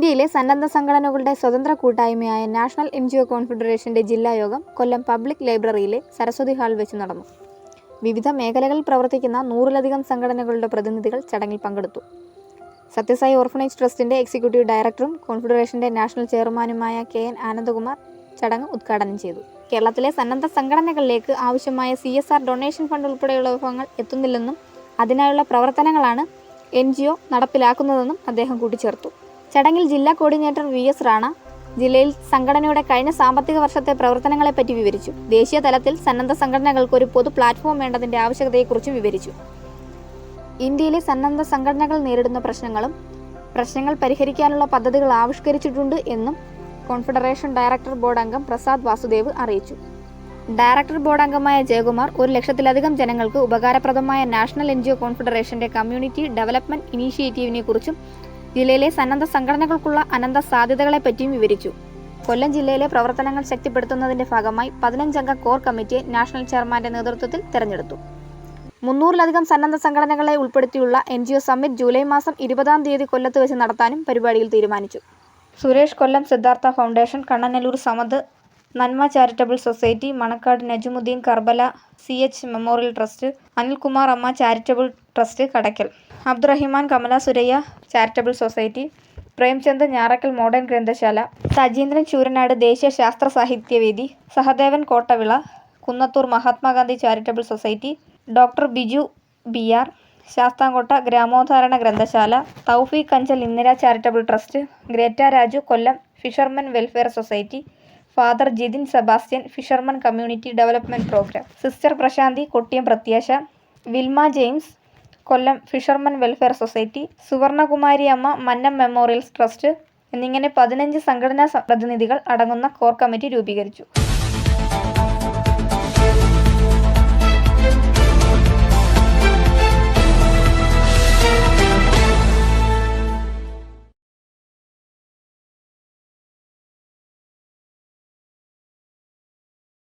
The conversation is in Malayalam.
ഇന്ത്യയിലെ സന്നദ്ധ സംഘടനകളുടെ സ്വതന്ത്ര കൂട്ടായ്മയായ നാഷണൽ എൻ ജി ഒ കോൺഫെഡറേഷന്റെ ജില്ലാ യോഗം കൊല്ലം പബ്ലിക് ലൈബ്രറിയിലെ സരസ്വതി ഹാളിൽ വെച്ച് നടന്നു. വിവിധ മേഖലകളിൽ പ്രവർത്തിക്കുന്ന നൂറിലധികം സംഘടനകളുടെ പ്രതിനിധികൾ ചടങ്ങിൽ പങ്കെടുത്തു. സത്യസായി ഓർഫനേജ് ട്രസ്റ്റിന്റെ എക്സിക്യൂട്ടീവ് ഡയറക്ടറും കോൺഫെഡറേഷന്റെ നാഷണൽ ചെയർമാനുമായ കെ എൻ ആനന്ദകുമാർ ചടങ്ങ് ഉദ്ഘാടനം ചെയ്തു. കേരളത്തിലെ സന്നദ്ധ സംഘടനകളിലേക്ക് ആവശ്യമായ C S R donation fund ഉൾപ്പെടെയുള്ള വിഭവങ്ങൾ എത്തുന്നില്ലെന്നും അതിനായുള്ള പ്രവർത്തനങ്ങളാണ് എൻ ജി ഒ നടപ്പിലാക്കുന്നതെന്നും അദ്ദേഹം കൂട്ടിച്ചേർത്തു. ചടങ്ങിൽ ജില്ലാ കോർഡിനേറ്റർ വി എസ് റാണ ജില്ലയിൽ സംഘടനയുടെ കഴിഞ്ഞ സാമ്പത്തിക വർഷത്തെ പ്രവർത്തനങ്ങളെപ്പറ്റി വിവരിച്ചു. ദേശീയ തലത്തിൽ സന്നദ്ധ സംഘടനകൾക്ക് ഒരു പൊതു പ്ലാറ്റ്ഫോം വേണ്ടതിന്റെ ആവശ്യകതയെക്കുറിച്ചും വിവരിച്ചു. ഇന്ത്യയിലെ സന്നദ്ധ സംഘടനകൾ നേരിടുന്ന പ്രശ്നങ്ങളും പ്രശ്നങ്ങൾ പരിഹരിക്കാനുള്ള പദ്ധതികൾ ആവിഷ്കരിച്ചിട്ടുണ്ട് എന്നും കോൺഫെഡറേഷൻ ഡയറക്ടർ ബോർഡ് അംഗം പ്രസാദ് വാസുദേവ് അറിയിച്ചു. ഡയറക്ടർ ബോർഡ് അംഗമായ ജയകുമാർ ഒരു ലക്ഷത്തിലധികം ജനങ്ങൾക്ക് ഉപകാരപ്രദമായ നാഷണൽ എൻ കോൺഫെഡറേഷന്റെ കമ്മ്യൂണിറ്റി ഡെവലപ്മെന്റ് ഇനീഷ്യേറ്റീവിനെ കുറിച്ചും ജില്ലയിലെ സന്നദ്ധ സംഘടനകൾക്കുള്ള അനന്ത സാധ്യതകളെപ്പറ്റിയും വിവരിച്ചു. കൊല്ലം ജില്ലയിലെ പ്രവർത്തനങ്ങൾ ശക്തിപ്പെടുത്തുന്നതിന്റെ ഭാഗമായി പതിനഞ്ചംഗ കോർ കമ്മിറ്റിയെ നാഷണൽ ചെയർമാന്റെ നേതൃത്വത്തിൽ തെരഞ്ഞെടുത്തു. മുന്നൂറിലധികം സന്നദ്ധ സംഘടനകളെ ഉൾപ്പെടുത്തിയുള്ള N G O summit July മാസം ഇരുപതാം തീയതി കൊല്ലത്ത് വെച്ച് നടത്താനും പരിപാടിയിൽ തീരുമാനിച്ചു. Suresh Kollam Siddhartha foundation Kannanallur Samad Nanma charitable society Manakkad Najumudheen Karbala C H memorial trust Anilkumar Amma charitable trust Kadakkal. Abdurahiman Kamala Suraiya charitable society. Premchand Njarakkal modern ഗ്രന്ഥശാല. സജീന്ദ്രൻ ചൂരനാട് ദേശീയ ശാസ്ത്ര സാഹിത്യവേദി Sahadevan Kottavila Kunnathur Mahatma Gandhi charitable society. Doctor Biju B R Sasthamkotta ഗ്രാമോദ്ധാരണ ഗ്രന്ഥശാല. Thoufeeq Anchal Indira charitable trust. Greta Raju Kollam fishermen welfare society. Father Jithin Sebastian fisherman community development programme. Sister Prashanthi Kottiyam Prathyasha Wilma James Kollam fisherman welfare society Suvarnakumari Amma Mannam memorials trust എന്നിങ്ങനെ പതിനഞ്ച് സംഘടനാ പ്രതിനിധികൾ അടങ്ങുന്ന കോർ കമ്മിറ്റി രൂപീകരിച്ചു.